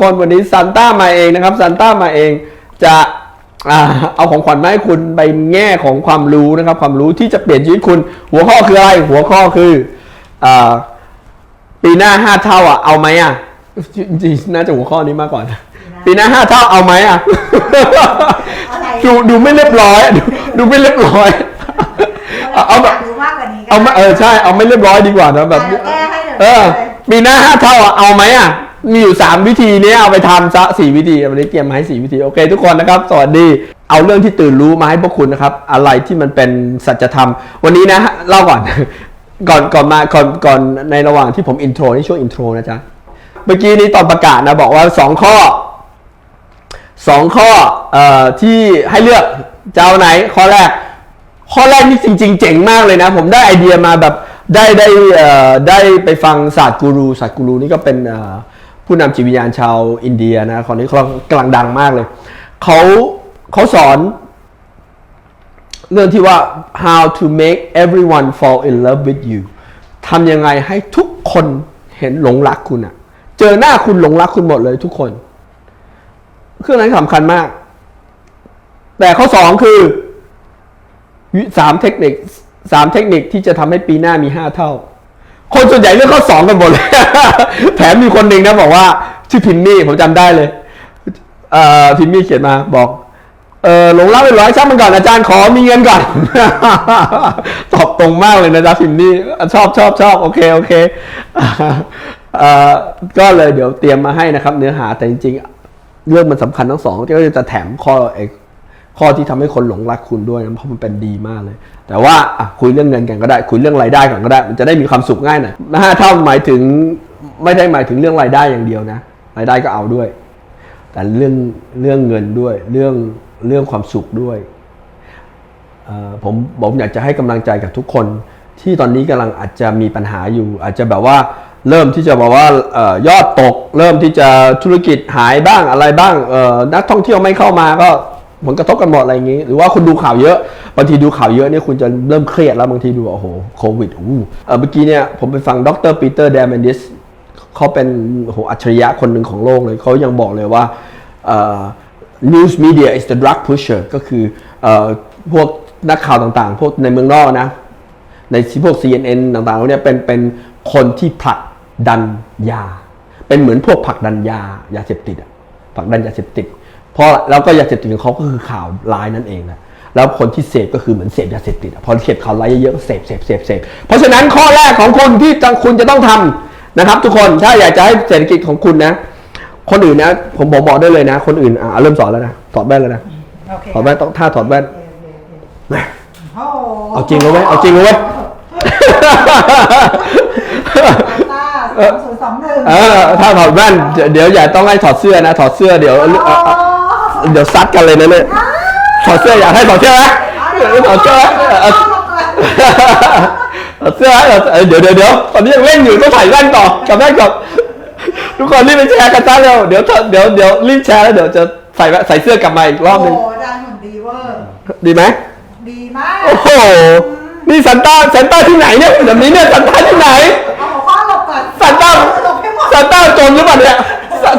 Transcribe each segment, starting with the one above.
คนวันนี้ซันต้ามาเองนะครับซันต้ามาเองจะอ่าเอาของขวัญมาให้คุณไปแง่ของความรู้นะครับ ความรู้ที่จะเปลี่ยนชีวิตคุณ หัวข้อคืออะไร หัวข้อคืออ่าปีหน้าห้าเท่าอะเอาไหมอะจริงๆน่าจะหัวข้อนี้มากกว่านะปีหน้าห้าเท่าเอาไหมอะอะไรดูดูไม่เรียบร้อยดูดูไม่เรียบร้อยเอาเอาแบบรู้มากกว่านี้ก็เอาไม่เออใช่เอาไม่เรียบร้อยดีกว่านะแบบเดี๋ยวแก้ให้เดี๋ยวเออแก้ให้ปีหน้าห้าเท่าอะเอาไหมอะ มีอยู่สามวิธีนี้เอาไปทำซะสี่วิธีวันนี้เตรียมมาให้สี่วิธี โอเค ทุกคนนะครับ สวัสดี เอาเรื่องที่ตื่นรู้มาให้พวกคุณนะครับ อะไรที่มันเป็นสัจธรรม วันนี้นะเล่าก่อน ก่อนก่อนมาก่อนก่อนในระหว่างที่ผมอินโทรนี่ช่วงอินโทรนะจ๊ะ เมื่อกี้นี้ตอนประกาศนะบอกว่าสองข้อสองข้อเอ่อที่ให้เลือกจะเอาไหน ข้อแรก ข้อแรกนี่จริง ๆ เจ๋งมากเลยนะ ผมได้ไอเดียมาแบบได้ได้เอ่อได้ไปฟังศาสตร์กูรูศาสตร์กูรูนี่ก็เป็นเอ่อ ผู้นำจิตวิญญาณชาวอินเดียนะคนนี้เขากำลังดังมากเลยเขาเขาสอน เรื่องที่ว่า how to make everyone fall in love with you ทำยังไงให้ทุกคนเห็นหลงรักคุณอะเจอหน้าคุณหลงรักคุณหมดเลยทุกคนเครื่องนั้นสำคัญมาก แต่ข้อสองคือสามเทคนิคสามเทคนิคที่จะทำให้ปีหน้ามีห้าเท่า คนส่วนใหญ่เลือกข้อสองกันหมดเลย แถมมีคนหนึ่งนะบอกว่า ชื่อพิมมี่ผมจำได้เลย เอ่อพิมมี่เขียนมาบอก เออหลงรักไปร้อยช่างมันก่อนอาจารย์ขอมีเงินก่อน ตอบตรงมากเลยนะจ๊ะพิมมี่ชอบชอบชอบโอเคโอเคเอ่อก็เลยเดี๋ยวเตรียมมาให้นะครับ เนื้อหาแต่จริง ๆ เรื่องมันสำคัญทั้งสองก็จะแถมข้อไอ้ ข้อที่ทำให้คนหลงรักคุณด้วยนะเพราะมันเป็นดีมากเลย แต่ว่าคุยเรื่องเงินกันก็ได้ คุยเรื่องรายได้ก่อนก็ได้ มันจะได้มีความสุขง่ายหน่อยห้าเท่าหมายถึงไม่ได้หมายถึงเรื่องรายได้อย่างเดียวนะ รายได้ก็เอาด้วย แต่เรื่องเรื่องเงินด้วย เรื่องเรื่องความสุขด้วยผมผมอยากจะให้กำลังใจกับทุกคน ที่ตอนนี้กำลังอาจจะมีปัญหาอยู่ อาจจะแบบว่าเริ่มที่จะบอกว่าออยอดตก เริ่มที่จะธุรกิจหายบ้างอะไรบ้างนักท่องเที่ยวไม่เข้ามาก็ ผลกระทบกันหมดอะไรอย่างนี้ หรือว่าคุณดูข่าวเยอะบางทีดูข่าวเยอะเนี่ยคุณจะเริ่มเครียดแล้วบางทีดูโอ้โหโควิดอู้เออเมื่อกี้เนี่ยผมไปฟังดรปีเตอร์เดมนดิสเขาเป็นโอ้โหอัจฉริยะคนหนึ่งของโลกเลยเขายังบอกเลยว่า news media is the drug pusher ก็คืออพวกนักข่าวต่างๆ พวกในเมืองนอกนะ ในพวก CNN ต่างๆเนี้ยเป็นเป็นคนที่ผลักดันยา เป็นเหมือนพวกผลักดันยายาเสพติดอะผลักดันยาเสพติด เพราะแล้วก็ยาเสพติดของเขาก็คือข่าวร้ายนั่นเองนะแล้วคนที่เสพก็คือเหมือนเสพยาเสพติดอะพอเสพข่าวร้ายเยอะๆก็เสพเสพเสพเสพเพราะฉะนั้นข้อแรกของคนที่จะคุณจะต้องทำนะครับ ทุกคนถ้าอยากจะให้เศรษฐกิจของคุณนะ คนอื่นนะ ผมบอกบอกได้เลยนะ คนอื่นอะเริ่มสอนแล้วนะถอดแว่นแล้วนะโอเคถอดแว่นต้องท่าถอดแว่นโอเคโอเคโอเคโอ้โหเอาจริงแล้วเว้ยเอาจริงแล้วเว้ยต้าสองศูนย์สองหนึ่งเออถ้าถอดแว่นเดี๋ยวเดี๋ยวอย่าต้องให้ถอดเสื้อนะ ถอดเสื้อเดี๋ยว เอ่อเอ่อเดี๋ยวซัดกันเลยนะเนี่ยถอดเสื้ออยากให้ถอดเสื้อไหมถอดเสื้อไหมเออถอดเสื้อไหมเออเดี๋ยวเดี๋ยวเดี๋ยวตอนนี้ยังเล่นอยู่ต้องใส่แว่นต่อกลับแว่นก่อนทุกคนรีบไปแชร์กันจ้าเร็วเดี๋ยวถ้าเดี๋ยวเดี๋ยวรีบแชร์แล้วเดี๋ยวจะใส่แว่นใส่เสื้อกลับมาอีกรอบหนึงโอ้โหอาจารย์หุ่นดีเวอร์ดีไหมดีมากโอ้โหนี่ซันต้าซันต้าที่ไหนเนี่ยแบบนี้เนี่ยซันต้าที่ไหนเอาหัวข้อหลบก่อนซันต้าหลบให้หมดซานต้าจนหรือเปล่าเนี่ย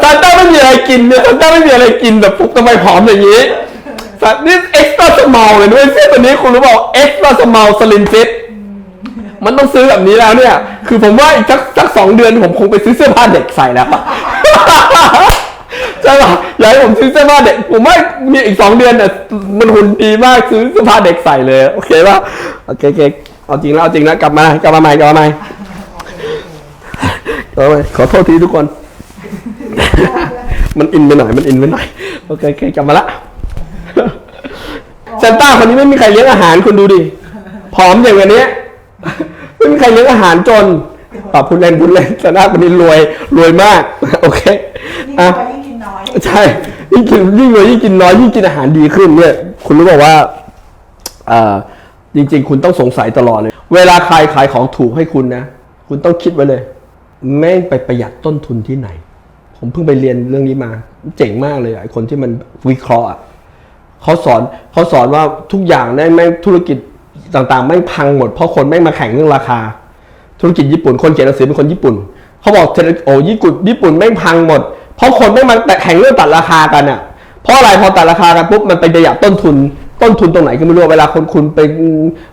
ซานต้าไม่มีอะไรกินเนี่ยซานต้าไม่มีอะไรกินแบบปุ๊บทำไมผอมอย่างนี้ซานนี่เอ็กซ์ตร้าสมอลเลยด้วยเสื้อตัวนี้คุณรู้เปล่าเอ็กซ์ตร้าสมอลสลิมฟิตมันต้องซื้อแบบนี้แล้วเนี่ย คือผมว่าอีกสักสักสองเดือนผมคงไปซื้อเสื้อผ้าเด็กใส่แล้วอะใช่ป่ะอยากให้ผมซื้อเสื้อผ้าเด็ก ผมว่ามีอีกสองเดือนเนี่ยมันหุ่นดีมากซื้อเสื้อผ้าเด็กใส่เลย โอเคป่ะโอเคโอเคเอาจริงแล้วเอาจริงแล้วกลับมากลับมาใหม่กลับมาใหม่ขอโทษทีทุกคน มันอินไปหน่อย มันอินไปหน่อย โอเคโอเคกลับมาละเซนต้าคนนี้ไม่มีใครเลี้ยงอาหารคุณดูดิ ผอมอย่างวันนี้ไม่มีใครเลี้ยงอาหารจนปรับพูดเล่นพูดเล่นเซนต้าคนนี้รวยรวยมาก โอเคยิ่งอะไปยิ่งกินน้อยใช่ยิ่งกินยิ่งรวยยิ่งกินน้อยยิ่งกินอาหารดีขึ้นเนี่ยคุณรู้บอกว่าเอ่อจริง ๆ คุณต้องสงสัยตลอดเลย เวลาใครขายของถูกให้คุณนะ คุณต้องคิดไว้เลย แม่งไปประหยัดต้นทุนที่ไหน ผมเพิ่งไปเรียนเรื่องนี้มา เจ๋งมากเลยไอ้คนที่มันวิเคราะห์อะเขาสอนเขาสอนว่าทุกอย่างเนี่ยแม่งธุรกิจต่างๆแม่งพังหมดเพราะคนแม่งมาแข่งเรื่องราคา ธุรกิจญี่ปุ่นคนเขียนหนังสือเป็นคนญี่ปุ่นเขาบอกเศรโอ้ญี่ปุ่นญี่ปุ่นแม่งพังหมด เพราะคนไม่มาแต่แข่งเรื่องตัดราคากันอะเพราะอะไรพอตัดราคากันปุ๊บมันไปประหยัดต้นทุนต้นทุนตรงไหนก็ไม่รู้เวลาคนคุณไป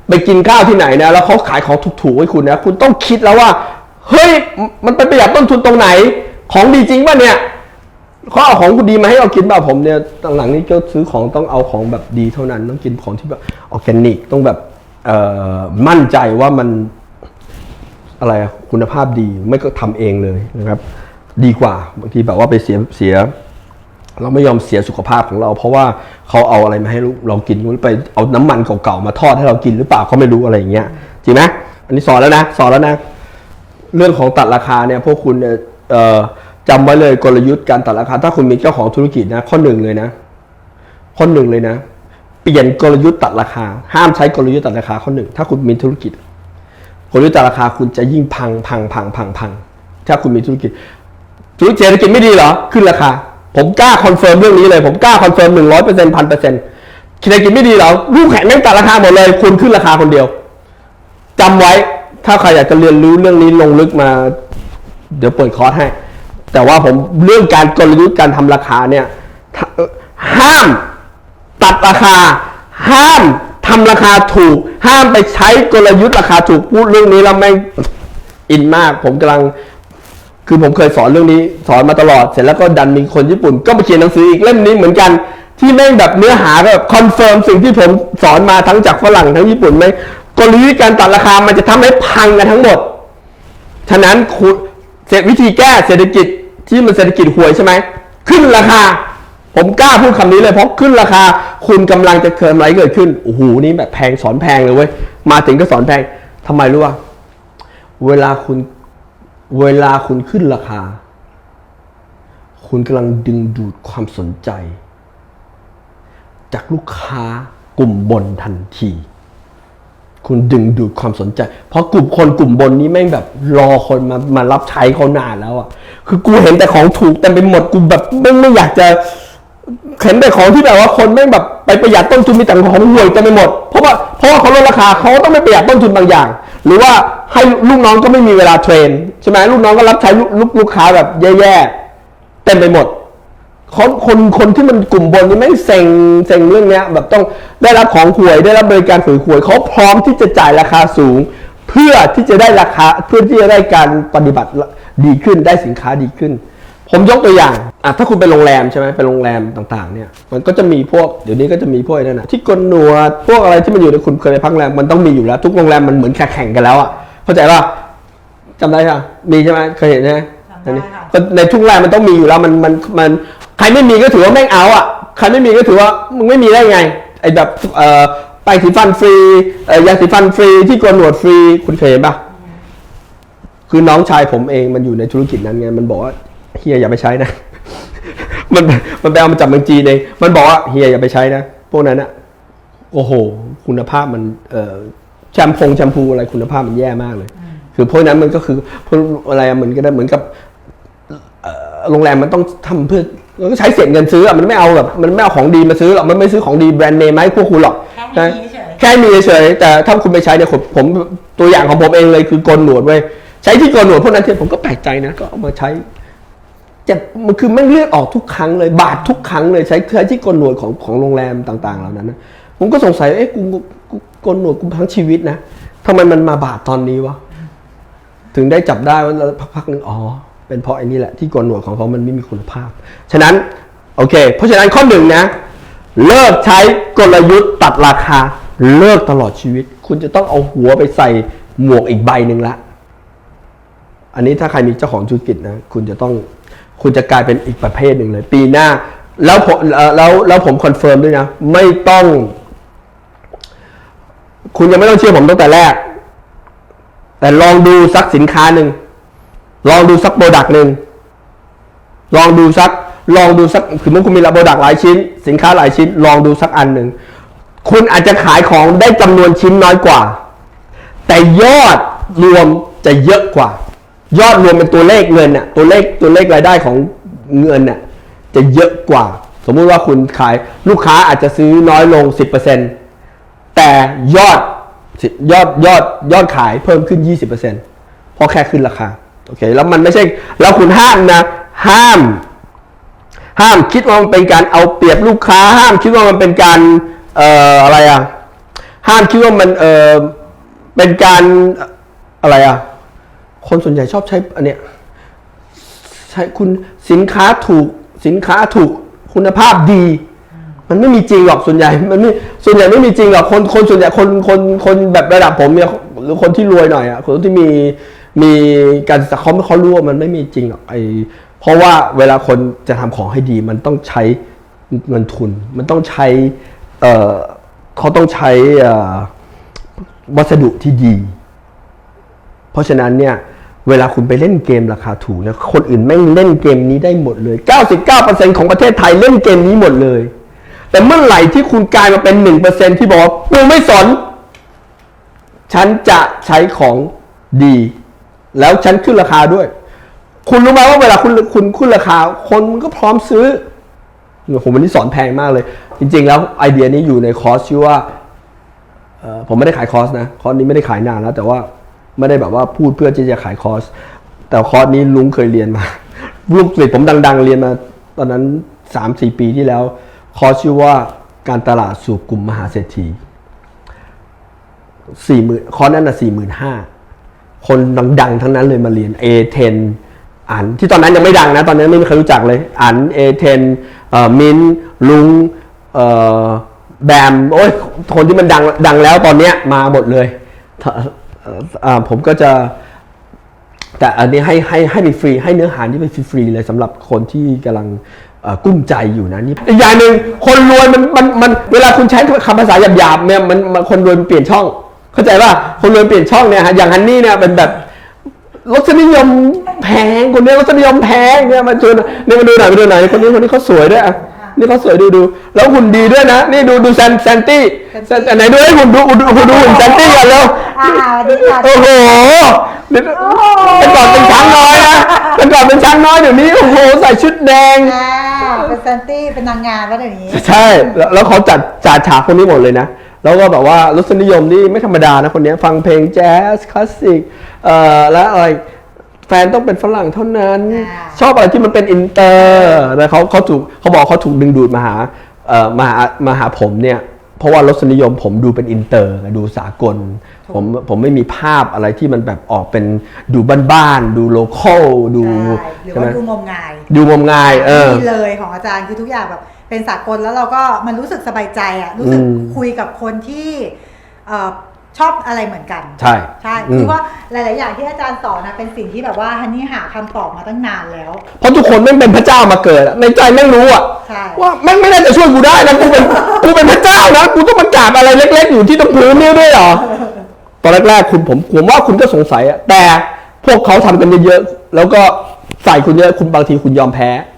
ไปกินข้าวที่ไหนนะแล้วเขาขายของถูกๆให้คุณนะคุณต้องคิดแล้วว่า เฮ้ยมันไปประหยัดต้นทุนตรงไหน ของดีจริงป่ะเนี่ยเขาเอาของกูดีมาให้เรากินเปล่าผมเนี่ยหลังๆนี้ก็ซื้อของต้องเอาของแบบดีเท่านั้น ต้องกินของที่แบบออร์แกนิกต้องแบบเอ่อมั่นใจว่ามันอะไรคุณภาพดีไม่ก็ทำเองเลยนะครับ ดีกว่าบางทีแบบว่าไปเสียเสีย เราไม่ยอมเสียสุขภาพของเรา เพราะว่าเขาเอาอะไรมาให้เรากินหรือไปเอาน้ำมันเก่าๆมาทอดให้เรากินหรือเปล่าเขาไม่รู้อะไรอย่างเงี้ยจริงไหมอันนี้สอนแล้วนะสอนแล้วนะ เรื่องของตัดราคาเนี่ยพวกคุณเนี่ย จำไว้เลยกลยุทธ์การตัดราคาถ้าคุณมีเจ้าของธุรกิจนะข้อหนึ่งเลยนะ ข้อหนึ่งเลยนะ เปลี่ยนกลยุทธ์ตัดราคา ห้ามใช้กลยุทธ์ตัดราคาข้อหนึ่งถ้าคุณมีธุรกิจ กลยุทธ์ตัดราคาคุณจะยิ่งพังพังพังพังพังถ้าคุณมีธุรกิจ ธุรกิจเศรษฐกิจไม่ดีเหรอขึ้นราคา ผมกล้าคอนเฟิร์มเรื่องนี้เลย ผมกล้าคอนเฟิร์มหนึ่งร้อยเปอร์เซ็นต์พันเปอร์เซ็นต์เศรษฐกิจไม่ดีเหรอลูกแข่งแม่งตัดราคาหมดเลยคุณขึ้นราคาคนเดียวจำไว้ถ้าใครอยากจะเรียนรู้เรื่องนี้ลงลึกมา เดี๋ยวเปิดคอร์สให้ แต่ว่าผมเรื่องการกลยุทธ์การทำราคาเนี่ย ห้ามตัดราคา ห้ามทำราคาถูก ห้ามไปใช้กลยุทธ์ราคาถูกพูดเรื่องนี้แล้วแม่งอินมาก ผมกำลัง คือผมเคยสอนเรื่องนี้ สอนมาตลอด เสร็จแล้วก็ดันมีคนญี่ปุ่น ก็มาเขียนหนังสืออีกเล่มนี้เหมือนกันที่แม่งแบบเนื้อหาแบบคอนเฟิร์มสิ่งที่ผมสอนมาทั้งจากฝรั่งทั้งญี่ปุ่นไหมกลยุทธ์การตัดราคามันจะทำให้พังกันทั้งหมด ฉะนั้นคุณ เสร็จวิธีแก้เศรษฐกิจที่มันเศรษฐกิจห่วยใช่ไหมขึ้นราคา ผมกล้าพูดคำนี้เลยเพราะขึ้นราคา คุณกำลังจะเกิดอะไรเกิดขึ้นโอ้โหนี่แบบแพงสอนแพงเลยเว้ยมาถึงก็สอนแพงทำไมรู้ป่ะเวลาคุณเวลาคุณขึ้นราคา คุณกำลังดึงดูดความสนใจ จากลูกค้ากลุ่มบนทันที คุณดึงดูดความสนใจ เพราะกลุ่มคนกลุ่มบนนี้แม่งแบบรอคนมามารับใช้เขานานแล้วอะ คือกูเห็นแต่ของถูกเต็มไปหมดกูแบบไม่ไม่อยากจะเห็นแต่ของที่แบบว่าคนแม่งแบบไปประหยัดต้นทุนมีแต่ของห่วยเต็มไปหมด เพราะว่าเพราะว่าเขาลดราคาเขาต้องไม่ประหยัดต้นทุนบางอย่าง หรือว่าให้ลูกน้องก็ไม่มีเวลาเทรนใช่ไหมลูกน้องก็รับใช้ลูกลูกค้าแบบแย่ๆเต็มไปหมด คนคนคนที่มันกลุ่มบนนี่แม่เซ็งเซ็งเรื่องเนี้ย แบบต้องได้รับของหวยได้รับบริการห่วยหวยเขาพร้อมที่จะจ่ายราคาสูง เพื่อที่จะได้ราคาเพื่อที่จะได้การปฏิบัติดีขึ้นได้สินค้าดีขึ้น ผมยกตัวอย่างอะถ้าคุณไปโรงแรมใช่ไหมไปโรงแรมต่างๆ เนี่ย มันก็จะมีพวกเดี๋ยวนี้ก็จะมีพวกนั่นนะที่กลหนวดพวกอะไรที่มันอยู่ในคุณเคยไปพักโรงแรมมันต้องมีอยู่แล้ว ทุกโรงแรมมันเหมือนแข่งกันแล้วอะเข้าใจป่ะจำได้ใช่ไหมมีใช่ไหมเคยเห็นใช่ไหม จำได้ค่ะก็ในทุกแรกมันต้องมีอยู่แล้วมันมันมันใครไม่มีก็ถือว่าแม่งเอาอะใครไม่มีก็ถือว่ามึงไม่มีได้ไงไอ้แบบเอ่อไปสีฟันฟรีเอ่อยาสีฟันฟรีที่โกนหนวดฟรีคุณเคยเห็นปะคือน้องชายผมเองมันอยู่ในธุรกิจนั้นไงมันบอกว่าเฮียอย่าไปใช้นะ มันมันไปเอามาจากเมืองจีนเองมันบอกว่าเฮียอย่าไปใช้นะพวกนั้นอะโอ้โห คุณภาพมันเอ่อแชมพงแชมพูอะไรคุณภาพมันแย่มากเลย คือพวกนั้นมันก็คือพวกอะไรอะเหมือนกันเหมือนกับเอ่อ โรงแรมมันต้องทำเพื่อมันก็ใช้เศษเงินซื้ออะมันไม่เอาแบบมันไม่เอาของดีมาซื้อหรอกมันไม่ซื้อของดีแบรนด์เนมมาให้พวกคุณหรอกแค่มีเฉยแค่มีเฉยๆแต่ถ้าคุณไปใช้เนี่ยผมผมตัวอย่างของผมเองเลยคือโกนหนวดเว้ยใช้ที่โกนหนวดพวกนั้นที่ผมก็แปลกใจนะก็เอามาใช้เจ็บมันคือไม่งเลือดออกทุกครั้งเลยบาดทุกครั้งเลยใช้ใช้ที่โกนหนวดของของโรงแรมต่างๆเหล่านั้นนะผมก็สงสัยเอ๊ะกูกูโกนหนวดกูทั้งชีวิตนะทำไมมันมาบาดตอนนี้วะถึงได้จับได้ว่าพักๆหนึ่งอ๋อ เป็นเพราะไอ้นี่แหละที่โกนหนวดของเขามันไม่มีคุณภาพ ฉะนั้นโอเค เพราะฉะนั้นข้อหนึ่งนะ เลิกใช้กลยุทธ์ตัดราคา เลิกตลอดชีวิต คุณจะต้องเอาหัวไปใส่หมวกอีกใบหนึ่งละ อันนี้ถ้าใครมีเจ้าของธุรกิจนะ คุณจะต้องคุณจะกลายเป็นอีกประเภทหนึ่งเลย ปีหน้า แล้วผมแล้วแล้วผมคอนเฟิร์มด้วยนะ ไม่ต้อง คุณยังไม่ต้องเชื่อผมตั้งแต่แรก แต่ลองดูสักสินค้าหนึ่ง ลองดูสักโปรดักต์หนึ่งลองดูสักลองดูสักคือมันคุณมีโปรดักต์หลายชิ้น สินค้าหลายชิ้น ลองดูสักอันหนึ่งคุณอาจจะขายของได้จำนวนชิ้นน้อยกว่า แต่ยอดรวมจะเยอะกว่า ยอดรวมเป็นตัวเลขเงินน่ะตัวเลขตัวเลขรายได้ของเงินน่ะจะเยอะกว่า สมมุติว่าคุณขายลูกค้าอาจจะซื้อน้อยลง 10%แต่ยอดยอดยอดยอดขายเพิ่มขึ้น 20%เพราะแค่ขึ้นราคา โอเคแล้วมันไม่ใช่แล้วคุณห้ามนะห้าม ห้ามคิดว่ามันเป็นการเอาเปรียบลูกค้า ห้ามคิดว่ามันเป็นการเอ่ออะไรอะห้ามคิดว่ามันเออเป็นการอะไรอะคนส่วนใหญ่ชอบใช้อันเนี้ยใช้คุณสินค้าถูกสินค้าถูกคุณภาพดี มันไม่มีจริงหรอกส่วนใหญ่มันไม่ส่วนใหญ่ไม่มีจริงหรอกคนคนส่วนใหญ่คนคนคนแบบระดับผมเนี่ยหรือคนที่รวยหน่อยอะคนที่มี มีการศึกษาเขาเขารู้ว่ามันไม่มีจริงหรอกไอเพราะว่าเวลาคนจะทำของให้ดี มันต้องใช้เงินทุน มันต้องใช้เออเขาต้องใช้วัสดุที่ดี เพราะฉะนั้นเนี่ยเวลาคุณไปเล่นเกมราคาถูกนะคนอื่นแม่งเล่นเกมนี้ได้หมดเลย 99%ของประเทศไทยเล่นเกมนี้หมดเลย แต่เมื่อไหร่ที่คุณกลายมาเป็น 1%ที่บอกว่ากูไม่สน ฉันจะใช้ของดี แล้วฉันขึ้นราคาด้วย คุณรู้ไหมว่าเวลาคุณคุณขึ้นราคา คนมันก็พร้อมซื้อผมวันนี้สอนแพงมากเลย จริง ๆ แล้วไอเดียนี้อยู่ในคอร์สชื่อว่าผมไม่ได้ขายคอร์สนะคอร์สนี้ไม่ได้ขายนานแล้ว แต่ว่าไม่ได้แบบว่าพูดเพื่อที่จะขายคอร์ส แต่คอร์สนี้ลุงเคยเรียนมาลูกศิษย์ผมดัง ๆ เรียนมา ตอนนั้นสามสี่ปีที่แล้ว คอร์สชื่อว่าการตลาดสู่กลุ่มมหาเศรษฐีสี่หมื่นคอร์สนั้นน่ะสี่หมื่นห้า คนดังๆทั้งนั้นเลยมาเรียน A10 อ่านที่ตอนนั้นยังไม่ดังนะ ตอนนั้นไม่มีใครรู้จักเลยอ่าน A10 เอ่อมินลุงเอ่อแบมโอ้ยคนที่มันดังดังแล้วตอนเนี้ยมาหมดเลยผมก็จะแต่อันนี้ให้ให้ให้ไปฟรีให้เนื้อหาที่ไปฟรีเลยสำหรับคนที่กำลังกุ้มใจอยู่นะนี่อีกอย่างหนึ่งคนรวยมันมันมันเวลาคุณใช้คำภาษาหยาบๆเนี่ยมันคนรวยมันเปลี่ยนช่อง เข้าใจป่ะคนรวยเปลี่ยนช่องเนี่ยฮะอย่างฮันนี่เนี่ยเป็นแบบรสนิยมแพงคนเนี้ยรสนิยมแพงเนี่ยมาชวนเนี่ยมาดูหน่อยมาดูหน่อยคนนี้คนนี้เขาสวยด้วยอะนี่เขาสวยดูดูแล้วหุ่นดีด้วยนะ นี่ดูดูแซนแซนตี้แซนไหนดูให้หุ่นดูหุ่นดูหุ่นดูหุ่นแซนตี้ก่อนเร็วอ่าสวัสดีค่ะโอ้โหเดี๋ยวเป็นก่อนเป็นช้างน้อยนะเป็นก่อนเป็นช้างน้อยเดี๋ยวนี้โอ้โหใส่ชุดแดงอ่าเป็นแซนตี้เป็นนางงามแล้วเดี๋ยวนี้ใช่แล้วแล้วเขาจัดจัดฉากคนนี้หมดเลยนะ แล้วก็แบบว่ารสนิยมนี่ไม่ธรรมดานะคนนี้ฟังเพลงแจ๊สคลาสสิกเอ่อและอะไรแฟนต้องเป็นฝรั่งเท่านั้น ชอบอะไรที่มันเป็นอินเตอร์แล้วเขาเขาถูกเขาบอกเขาถูกดึงดูดมาหาเอ่อมาหามาหาผมเนี่ยเพราะว่ารสนิยมผมดูเป็นอินเตอร์ดูสากล ผมผมไม่มีภาพอะไรที่มันแบบออกเป็นดูบ้านๆดูโลคอลดูใช่หรือใช่ไหมว่าดูงมงาย ดูงมงายเออนี่เลยของอาจารย์คือทุกอย่างแบบ เป็นสากลแล้วเราก็มันรู้สึกสบายใจอะรู้สึกอืม คุยกับคนที่เอ่อชอบอะไรเหมือนกัน ใช่ ใช่อืม คือว่าหลาย ๆ อย่างที่อาจารย์สอนนะเป็นสิ่งที่แบบว่าฮันนี่หาคำตอบมาตั้งนานแล้ว เพราะทุกคนแม่งเป็นพระเจ้ามาเกิดอะในใจแม่งรู้อะใช่ ว่าแม่งไม่น่าจะช่วยกูได้นะกูเป็นกูเป็นพระเจ้านะกูต้องมากราบอะไรเล็ก ๆ อยู่ที่ตรงพื้นนี่ด้วยเหรอตอนแรกๆคุณผมผมว่าคุณก็สงสัยอะแต่พวกเขาทำกันเยอะๆแล้วก็ใส่คุณเยอะคุณบางทีคุณยอมแพ้ถูก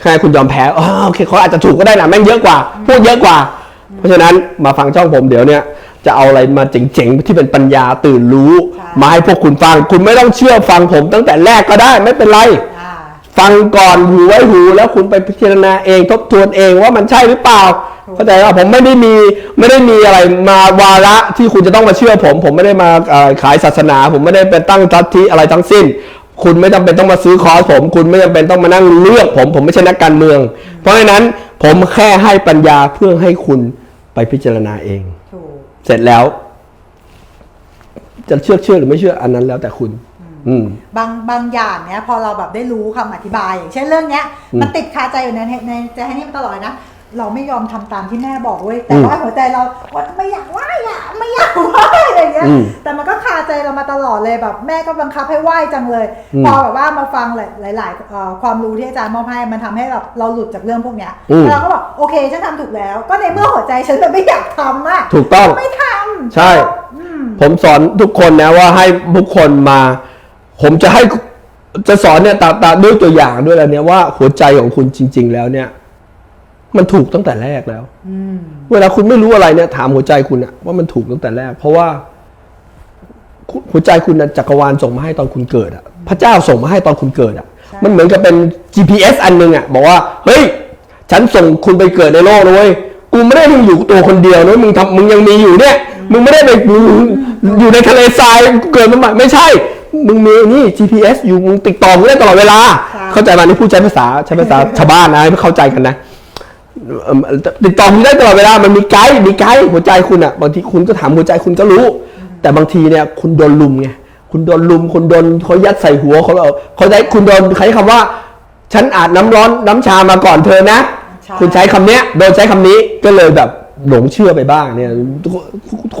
แค่คุณยอมแพ้อ๋อโอเคเขาอาจจะถูกก็ได้นะแม่งเยอะกว่าพวกเยอะกว่า เพราะฉะนั้นมาฟังช่องผมเดี๋ยวเนี่ยจะเอาอะไรมาเจ๋งๆ ที่เป็นปัญญาตื่นรู้ใช่มาให้พวกคุณฟัง คุณไม่ต้องเชื่อฟังผมตั้งแต่แรกก็ได้ไม่เป็นไรอ่าฟังก่อนหูไว้หูแล้วคุณไปพิจารณาเองทบทวนเองว่ามันใช่หรือเปล่าเข้าใจว่าผมไม่ได้มีไม่ได้มีอะไรมาวาระที่คุณจะต้องมาเชื่อผม ผมไม่ได้มาเอ่อขายศาสนา ผมไม่ได้ไปตั้งทัทธิอะไรทั้งสิ้น คุณไม่จำเป็นต้องมาซื้อคอร์สผม คุณไม่จำเป็นต้องมานั่งเลือกผม ผมไม่ใช่นักการเมือง เพราะฉะนั้นผมแค่ให้ปัญญาเพื่อให้คุณไปพิจารณาเองถูกเสร็จแล้ว จะเชื่อเชื่อหรือไม่เชื่ออันนั้นแล้วแต่คุณอืมบางบางอย่างเนี้ยพอเราแบบได้รู้คำอธิบาย อย่างเช่นเรื่องเนี้ยอืมมันติดคาใจอยู่ในในใจให้นี่มาตลอดนะเราไม่ยอมทำตามที่แม่บอกเว้ยแต่อืมว่าหัวใจเราว่าไม่อยากไหว้อะไม่อยากไหว้อะไรเงี้ย อืมแต่มันก็คาใจเรามาตลอดเลยแบบแม่ก็บังคับให้ไหว้จังเลยอืมพอแบบว่ามาฟังหลายหลายๆเอ่อความรู้ที่อาจารย์มอบให้มันทำให้แบบเราหลุดจากเรื่องพวกเนี้ยอืม แล้วเราก็บอกโอเคฉันทำถูกแล้ว ก็ในเมื่อหัวใจฉันมันไม่อยากทำอะถูกต้อง ไม่ทำใช่ อืม ผมสอนทุกคนนะว่าให้ทุกคนมา ผมจะให้จะสอนเนี่ยตาตาด้วยตัวอย่างด้วยอะไรเนี่ยว่าหัวใจของคุณจริง ๆ แล้วเนี่ย มันถูกตั้งแต่แรกแล้ว อืม เวลาคุณไม่รู้อะไรเนี่ยถามหัวใจคุณอะว่ามันถูกตั้งแต่แรก เพราะว่าคุณ หัวใจคุณนะจักรวาลส่งมาให้ตอนคุณเกิดอะพระเจ้าส่งมาให้ตอนคุณเกิดอะใช่มันเหมือนกับเป็น GPS อันหนึงอะบอกว่าเฮ้ย ฉันส่งคุณไปเกิดในโลกนะเว้ยกูไม่ได้มึงอยู่ตัวคนเดียวนะมึงทำมึงยังมีอยู่เนี่ย มึงไม่ได้ไปมึงอยู่ในทะเลทรายเกิดมาใหม่ไม่ใช่ มึงมีนี่ GPS อยู่มึงติดต่อกูได้ตลอดเวลาใช่เข้าใจมานี่พูดใช้ภาษาใช้ภาษาชาวบ้านนะให้เข้าใจกันนะเอิ่มติดต่อคุณได้ตลอดเวลา มันมีไกด์ มีไกด์หัวใจคุณอะ บางทีคุณก็ถามหัวใจคุณก็รู้ แต่บางทีเนี่ยคุณโดนลุมไงคุณโดนลุมคุณโดนเขายัดใส่หัวเขาเอาเขาได้คุณโดนใช้คำว่า ฉันอาบน้ำร้อนน้ำชามาก่อนเธอนะใช่คุณใช้คำเนี้ยโดนใช้คำนี้ก็เลยแบบหลงเชื่อไปบ้างเนี่ยทุก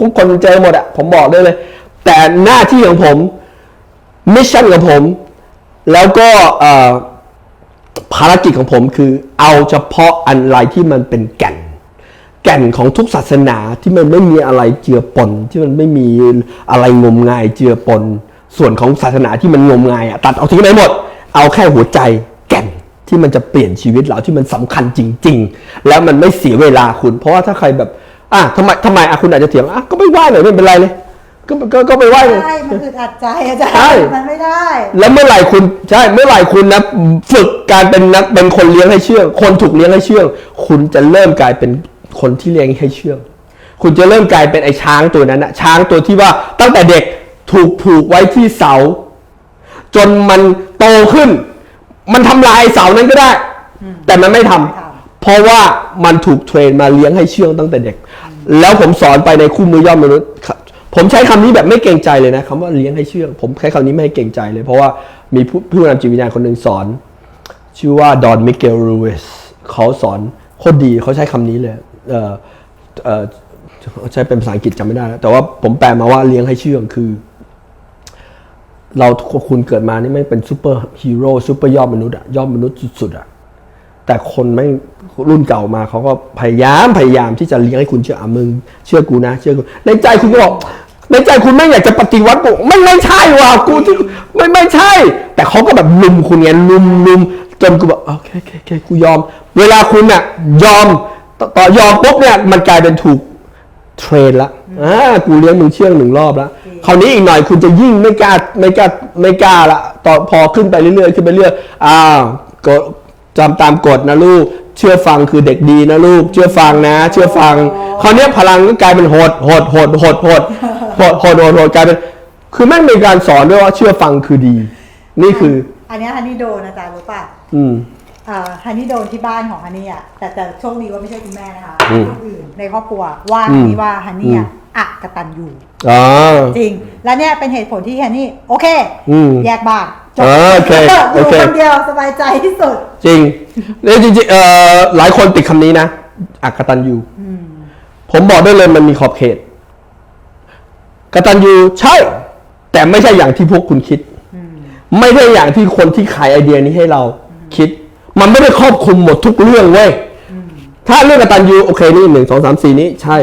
ทุกคนเจอหมดอะผมบอกได้เลย แต่หน้าที่ของผมมิชชั่นของผม แล้วก็เอ่อภารกิจของผมคือเอาเฉพาะอะไรที่มันเป็นแก่น แก่นของทุกศาสนาที่มันไม่มีอะไรเจือปน ที่มันไม่มีอะไรงมงายเจือปน ส่วนของศาสนาที่มันงมงายอะตัดเอาทิ้งไปหมด เอาแค่หัวใจแก่นที่มันจะเปลี่ยนชีวิตเราที่มันสำคัญจริง ๆ แล้วมันไม่เสียเวลาคุณ เพราะว่าถ้าใครแบบอะทำไมทำไมอะคุณอาจจะเถียงอะก็ไม่ไหวหน่อยไม่เป็นไรเลยก็ก็ก็ไปไหวเลยใช่มันอึดอัดใจอาจารใช่ย์มันไม่ได้ แล้วเมื่อไหร่คุณใช่เมื่อไหร่คุณนะฝึกการเป็นนักเป็นคนเลี้ยงให้เชื่อง คนถูกเลี้ยงให้เชื่อง คุณจะเริ่มกลายเป็น คนที่เลี้ยงให้เชื่องคุณจะเริ่มกลายเป็นไอ้ช้างตัวนั้นนะช้างตัวที่ว่าตั้งแต่เด็กถูกผูกไว้ที่เสา จนมันโตขึ้น มันทำลายเสานั้นก็ได้ แต่มันไม่ทำไม่ทเพราะว่ามันถูกเทรนมาเลี้ยงให้เชื่องตั้งแต่เด็ก แล้วผมสอนไปในคู่มือย่อมมนุษย์ครับผมใช้คำนี้แบบไม่เกรงใจเลยนะคำว่าเลี้ยงให้เชื่องผมใช้คำนี้ไม่ให้เกรงใจเลย เพราะว่ามีผู้ผู้นำจิตวิญญาณคนหนึ่งสอน ชื่อว่าดอนมิเกลรูเวสเขาสอนโคตรดีเขาใช้คำนี้เลยเออเออ ใช้เป็นภาษาอังกฤษจำไม่ได้แล้วแต่ว่าผมแปลมาว่าเลี้ยงให้เชื่องคือ เราทุกคนเกิดมานี่ไม่เป็นซูเปอร์ฮีโร่ซูเปอร์ยอดมนุษย์อะยอดมนุษย์สุดๆอะแต่คนไม่รุ่นเก่ามาเขาก็พยายามพยายามที่จะเลี้ยงให้คุณเชื่ออะมึงเชื่อกูนะ เชื่อกูในใจคุณก็บอกในใจคุณไม่อยากจะปฏิวัติบอกไม่ไม่ใช่ว่ะกูที่ไม่ไม่ใช่ แต่เขาก็แบบลุมคุณไงลุมลุมจนกูแบบโอเคโอเคโอเคกูยอม เวลาคุณน่ะยอม ต่อต่อยอมปุ๊บเนี่ยมันกลายเป็นถูกเทรนละอ่ากูเลี้ยงมึงเชื่องหนึ่งรอบแล้วคราวนี้อีกหน่อยคุณจะยิ่งไม่กล้าไม่กล้าไม่กล้าละต่อพอขึ้นไปเรื่อยๆขึ้นไปเรื่อยอ้าวกฎจำตามกฎนะลูก เชื่อฟังคือเด็กดีนะลูก เชื่อฟังนะ เชื่อฟัง คราวเนี้ยพลังก็กลายเป็นโหดโหดโหดโหดโหดโหดโหดโหดโหดกลายเป็นคือแม่งมีการสอนด้วยว่าเชื่อฟังคือดี นี่คือ อันเนี้ยฮันนี่โดนอาจารย์รู้ป่ะอืมอ่า ฮันนี่โดนที่บ้านของฮันนี่อะแต่แต่โชคดีว่าไม่ใช่คุณแม่นะคะอืมคนอื่นในครอบครัวว่าอืฮันมนี่ว่าฮันนี่อะอืมอะกตันอยู่ อ๋อ จริง และเนี่ยเป็นเหตุผลที่ฮันนี่โอเค อืมแยกบ้านจบอ่าโอเคอยู่โอเค คนเดียวสบายใจที่สุด จริงเนี่ยจริงๆเอ่อหลายคนติดคำนี้นะอักตันยูผมบอกได้เลยมันมีขอบเขตกตันยูใช่ แต่ไม่ใช่อย่างที่พวกคุณคิด ไม่ใช่อย่างที่คนที่ขายไอเดียนี้ให้เราคิด มันไม่ได้ครอบคลุมหมดทุกเรื่องเว้ยถ้าเรื่องกตันยูโอเคนี่หนึ่งสองสามสี่นี้ใช่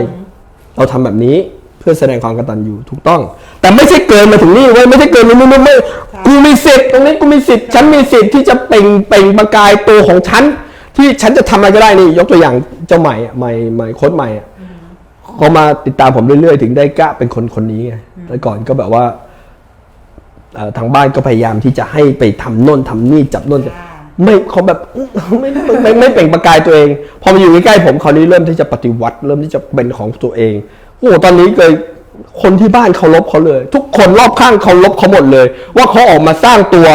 เราทำแบบนี้เพื่อแสดงความกตัญญูถูกต้อง แต่ไม่ใช่เกินมาถึงนี่เว้ยไม่ใช่เกินมาไม่ไม่ไม่กูมีสิทธิ์ตรงนี้กูมีสิทธิ์ฉันมีสิทธิ์ที่จะเปล่งเปล่งประกายตัวของฉันที่ฉันจะทำอะไรก็ได้นี่ ยกตัวอย่างเจ้าใหม่อะใหม่ใหม่โค้ดใหม่อะเขามาติดตามผมเรื่อยๆ ถึงได้กล้าเป็นคนคนนี้ไงแต่ก่อนก็แบบว่าเอ่อทางบ้านก็พยายามที่จะให้ไปทำโน่นทำนี่จับโน่นจับอ่า ไม่เขาแบบไม่ไม่ไม่ไม่เปล่งประกายตัวเอง พอมาอยู่ใกล้ๆผมคราวนี้เริ่มที่จะปฏิวัติ เริ่มที่จะเป็นของตัวเองโอ้โหตอนนี้เลยคนที่บ้านเคารพเขาเลย ทุกคนรอบข้างเคารพเขาหมดเลย ว่าเขาออกมาสร้างตัว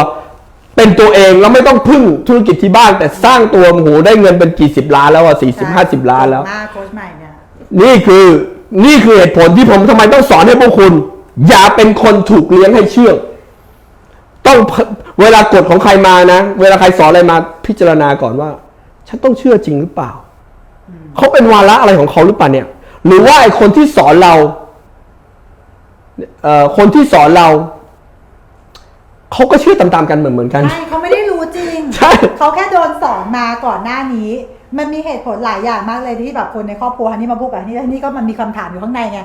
เป็นตัวเองแล้วไม่ต้องพึ่งธุรกิจที่บ้าน แต่สร้างตัวโอ้โหได้เงินเป็นกี่สิบล้านแล้วอะสี่สิบห้าสิบล้านแล้ว หน้าโค้ชใหม่เนี่ยนี่คือนี่คือเหตุผลที่ผมทำไมต้องสอนให้พวกคุณ อย่าเป็นคนถูกเลี้ยงให้เชื่อง ต้องเวลากฎของใครมานะ เวลาใครสอนอะไรมาพิจารณาก่อนว่า ฉันต้องเชื่อจริงหรือเปล่า เขาเป็นวาระอะไรของเขาหรือเปล่าเนี่ย หรือว่าไอ้คนที่สอนเราเอ่อคนที่สอนเรา เขาก็เชื่อตามๆกันเหมือนเหมือนๆกัน ใช่เขาไม่ได้รู้จริง ใช่ เขาแค่โดนสอนมาก่อนหน้านี้ มันมีเหตุผลหลายอย่างมากเลยที่แบบคนในครอบครัวฮันนี่มาพูดกับฮันนี่ฮันนี่ก็มันมีคำถามอยู่ข้างในไง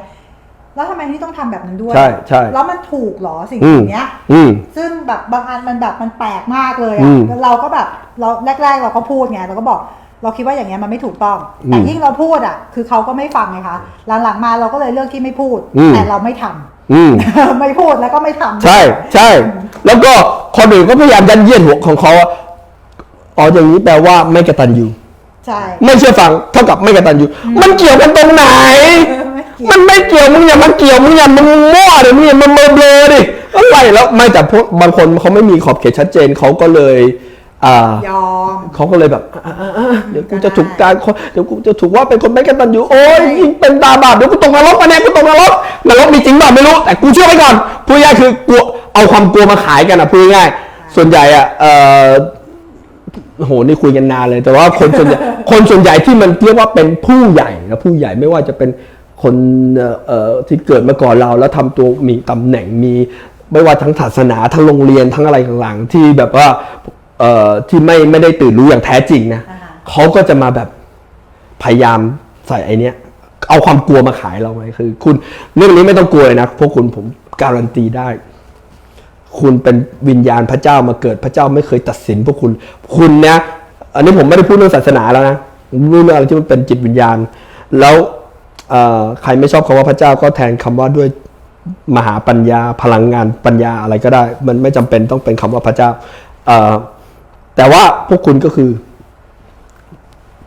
แล้วทำไมฮันนี่ต้องทำแบบนั้นด้วย ใช่ใช่แล้วมันถูกเหรอสิ่งอืมเนี้ยอืมซึ่งแบบบางอันมันแบบมันแปลกมากเลยอือะมเราก็แบบเราแรก ๆ เราก็พูดไงเราก็บอกเราคิดว่าอย่างเงี้ยมันไม่ถูกต้องอืมแต่ยิ่งเราพูดอะคือเขาก็ไม่ฟังไงคะหลังๆมาเราก็เลยเลือกที่ไม่พูดอืมแต่เราไม่ทำอืมไม่พูดแล้วก็ไม่ทำใช่ใช่ แล้วก็คนอื่นก็พยายามยันเยียดหัวของเขาอะอ๋ออย่างนี้แปลว่าไม่กตัญญูใช่ ไม่เชื่อฟังเท่ากับไม่กตัญญูมันเกี่ยวกันตรงไหนไมันไม่เกี่ยวมึงอย่ามาเกี่ยวมึงอย่ามึงมั่วดิมึงอย่ามาเบลอดิอะไรแล้วไม่แต่พวกบางคนเขาไม่มีขอบเขตชัดเจนเขาก็เลย อ่า ยอม เขาก็เลยแบบอะอะอะเดี๋ยวกูจะถูกการเดี๋ยวกูจะถูกว่าเป็นคนไม่กตัญญูโอ้ยยิ่งเป็นตาบาปเดี๋ยวกูตกนรกมาแน่กูตกนรกนรกมีจริงเปล่าไม่รู้แต่กูเชื่อไว้ก่อนพูดง่ายๆคือกลัวเอาความกลัวมาขายกันอะพูดง่ายๆส่วนใหญ่อะเออโอ้โหนี่คุยกันนานเลย แต่ว่าคนส่วนใหญ่ คนส่วนใหญ่ที่มันเรียกว่าเป็นผู้ใหญ่นะผู้ใหญ่ไม่ว่าจะเป็น คนเอ่อเอ่อที่เกิดมาก่อนเราแล้วทำตัวมีตำแหน่งมี ไม่ว่าทั้งศาสนาทั้งโรงเรียนทั้งอะไรต่างๆที่แบบว่าเอ่อที่ไม่ไม่ได้ตื่นรู้อย่างแท้จริงนะอ่าฮะเขาก็จะมาแบบพยายามใส่ไอเนี้ยเอาความกลัวมาขายเราไว้คือ คุณเรื่องนี้ไม่ต้องกลัวเลยนะพวกคุณผมการันตีได้ คุณเป็นวิญญาณพระเจ้ามาเกิดพระเจ้าไม่เคยตัดสิน พวกคุณคุณนะอันนี้ผมไม่ได้พูดเรื่องศาสนาแล้วนะผมพูดเรื่องอะไรที่มันเป็นจิตวิญญาณ แล้วเอ่อ ใครไม่ชอบคำว่าพระเจ้าก็แทนคำว่าด้วยมหาปัญญาพลังงานปัญญาอะไรก็ได้ มันไม่จำเป็นต้องเป็นคำว่าพระเจ้าเอ่อแต่ว่าพวกคุณก็คือ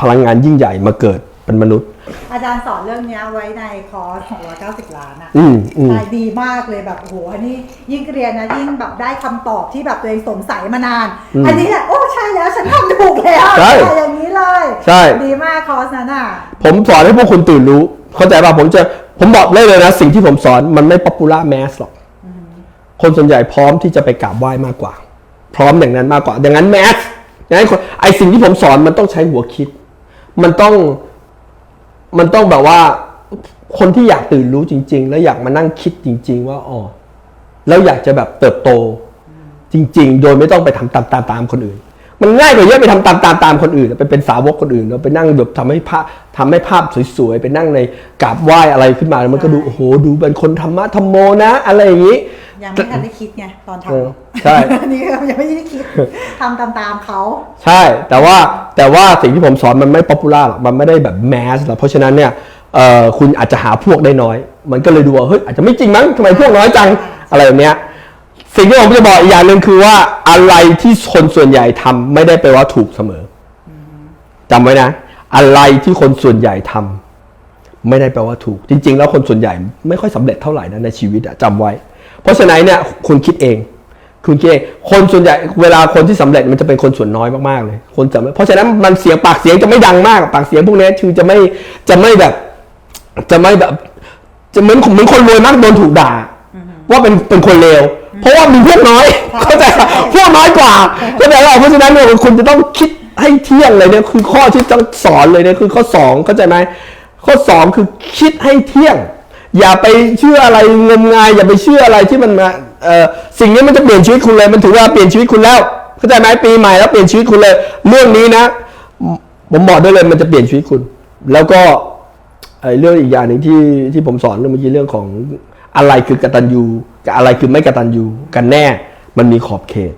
พลังงานยิ่งใหญ่มาเกิดเป็นมนุษย์ อาจารย์สอนเรื่องเนี้ยไว้ในคอร์ส690 ล้านอะอืมอืมใช่ดีมากเลยแบบโอ้โหอันนี้ยิ่งเรียนนะยิ่งแบบได้คำตอบที่แบบตัวเองสงสัยมานานอืมอันนี้แหละโอ้ใช่แล้วฉันทำถูกแล้วใช่อย่างนี้เลย ใช่ดีมากคอร์สนั้นอะผมสอนให้พวกคุณตื่นรู้ เข้าใจป่ะผมจะผมบอกเลยเลยนะ สิ่งที่ผมสอนมันไม่ป๊อปปูล่าแมสหรอก คนส่วนใหญ่พร้อมที่จะไปกราบไหว้มากกว่า พร้อมอย่างนั้นมากกว่า ดังนั้นแมสดังนั้นคนไอสิ่งที่ผมสอนมันต้องใช้หัวคิด มันต้องมันต้องแบบว่าคนที่อยากตื่นรู้จริง ๆ แล้วอยากมานั่งคิดจริง ๆ ว่าอ๋อแล้วอยากจะแบบเติบโตจริง ๆ โดยไม่ต้องไปทำตามตามตามคนอื่น มันง่ายกว่าเยอะไปทำตามตามตามคนอื่นไปเป็นสาวกคนอื่นแล้วไปนั่งแบบทำให้ภาพทำให้ภาพสวยๆไปนั่งในกราบไหว้อะไรขึ้นมาแล้วมันก็ดูโอ้โหดูเป็นคนธรรมะธรรมโมนะ อะไรอย่างนี้ ยังไม่ทันได้คิดไงตอนเออทำใช่อันนี้ก็ยังไม่ได้คิดทำตามตามๆเขาใช่ แต่ว่าแต่ว่าสิ่งที่ผมสอนมันไม่ป๊อปปูล่าหรอกมันไม่ได้แบบแมสหรอกเพราะฉะนั้นเนี่ยเอ่อคุณอาจจะหาพวกได้น้อย มันก็เลยดูว่าเฮ้ยอาจจะไม่จริงมั้งทำไมพวกน้อยจังอะไรแบบเนี้ย สิ่งที่ผมจะบอกอีกอย่างหนึ่งคือว่าอะไรที่คนส่วนใหญ่ทำไม่ได้แปลว่าถูกเสมออจำไว้นะ อะไรที่คนส่วนใหญ่ทำไม่ได้แปลว่าถูก จริง ๆ แล้วคนส่วนใหญ่ไม่ค่อยสำเร็จเท่าไหร่นะในชีวิตอะจำไว้ เพราะฉะนั้นเนี่ยคุณคิดเอง คุณคิดเองคนส่วนใหญ่เวลาคนที่สำเร็จมันจะเป็นคนส่วนน้อยมากๆเลย คนสำเร็จเพราะฉะนั้นมันเสียงปากเสียงจะไม่ดังมากปากเสียงพวกนี้คือจะไม่จะไม่แบบ จะไม่แบบ จะเหมือนเหมือนคนรวยมากโดนถูกด่าว่าเป็นเป็นคนเลว เพราะว่ามีพวกน้อยเข้าใจปะพวกน้อยกว่าเข้าใจป่ะเพราะฉะนั้นเนี่ยคุณจะต้องคิดให้เที่ยงเลยเนี่ยคือข้อที่ต้องสอนเลยเนี่ยคือข้อสองเข้าใจไหมข้อสองคือคิดให้เที่ยง อย่าไปเชื่ออะไรงมงาย อย่าไปเชื่ออะไรที่มันมาเอ่อสิ่งนี้มันจะเปลี่ยนชีวิตคุณเลยมันถือว่าเปลี่ยนชีวิตคุณแล้วเข้าใจไหมปีใหม่แล้วเปลี่ยนชีวิตคุณเลย เรื่องนี้นะ ผมบอกได้เลยมันจะเปลี่ยนชีวิตคุณ แล้วก็ไอ้เรื่องอีกอย่างหนึ่งที่ที่ผมสอนเมื่อกี้เรื่องของอะไรคือกตัญญู กับอะไรคือไม่กตัญญูกันแน่มันมีขอบเขต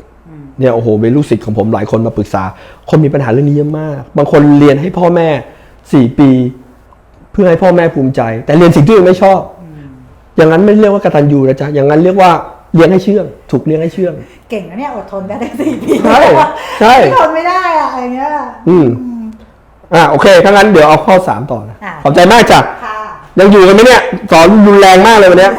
เนี่ยโอ้โหเป็นลูกศิษย์ของผมหลายคนมาปรึกษา คนมีปัญหาเรื่องนี้เยอะมาก บางคนเรียนให้พ่อแม่สี่ปี เพื่อให้พ่อแม่ภูมิใจ แต่เรียนสิ่งที่ตัวเองไม่ชอบ อย่างนั้นไม่เรียกว่ากตัญญูนะจ๊ะอย่างนั้นเรียกว่าเลี้ยงให้เชื่อง ถูกเลี้ยงให้เชื่อง เก่งนะเนี่ยอดทนได้ได้สี่ปีใช่ใช่ทนไม่ได้อะอย่างเงี้ยอืมอ่าโอเคถ้างั้นเดี๋ยวเอาข้อสามต่อนะอะขอบใจมากจ้ะค่ะยังอยู่กันไหมเนี่ยสอนรุนแรงมากเลยวันเนี้ย